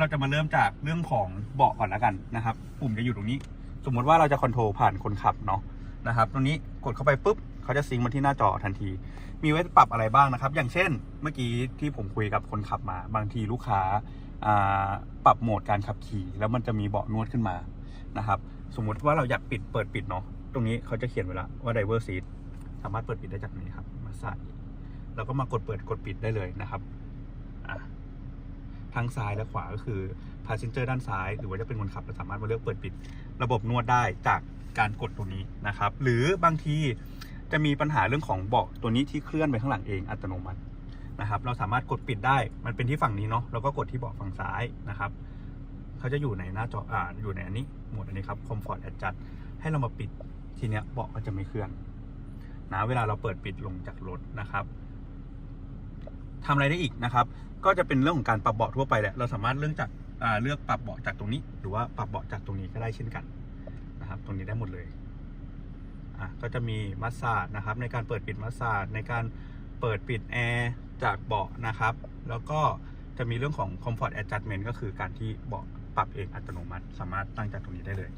เราจะมาเริ่มจากเรื่องของเบาะก่อนแล้วกันนะครับ ปุ่มจะอยู่ตรงนี้ สมมติว่าเราจะคอนโทรลผ่านคนขับเนาะนะครับ ตรงนี้กดเข้าไปปุ๊บเขาจะซิงมาที่หน้าจอทันที มีไว้ปรับอะไรบ้างนะครับ อย่างเช่น เมื่อกี้ที่ผมคุยกับคนขับมา บางทีลูกค้าปรับโหมดการขับขี่ แล้วมันจะมีเบาะนวดขึ้นมานะครับ สมมุติว่าเราอยากปิดเปิดปิดเนาะตรงนี้เขาจะเขียนไว้ล้วว่า driver seat สามารถเปิดปิดได้จากนี้ครับ มาใส่แล้วก็มากดเปิดกดปิดได้เลยนะครับอะ ทางซ้ายและขวาก็คือ passenger ด้านซ้าย หรือว่าจะเป็นคนขับเราสามารถมาเลือกเปิดปิด ระบบนวดได้จากการกดตัวนี้นะครับ หรือบางทีจะมีปัญหาเรื่องของเบาะตัวนี้ที่เคลื่อนไปข้างหลังเองอัตโนมัตินะครับ เราสามารถกดปิดได้มันเป็นที่ฝั่งนี้เนาะแล้วก็กดที่เบาะฝั่งซ้ายนะครับเขาจะอยู่ในหน้าจออ่าอยู่ในอันนี้หมดอันนี้ครับ comfort adjust ให้เรามาปิดทีเนี้ยเบาะก็จะไม่เคลื่อนนะเวลาเราเปิดปิดลงจากรถนะครับ ทำอะไรได้อีกนะครับ ก็จะเป็นเรื่องของการปรับเบาะทั่วไปแหละ เราสามารถเลือกจากเลือกปรับเบาะจากตรงนี้ หรือว่าปรับเบาะจากตรงนี้ก็ได้เช่นกันนะครับ ตรงนี้ได้หมดเลยอะก็จะมีมัสซาดนะครับ ในการเปิดปิดมัสซาดในการเปิดปิดแอร์จากเบาะนะครับ แล้วก็จะมีเรื่องของ comfort adjustment ก็คือการที่เบาะปรับเองอัตโนมัติ สามารถตั้งจากตรงนี้ได้เลย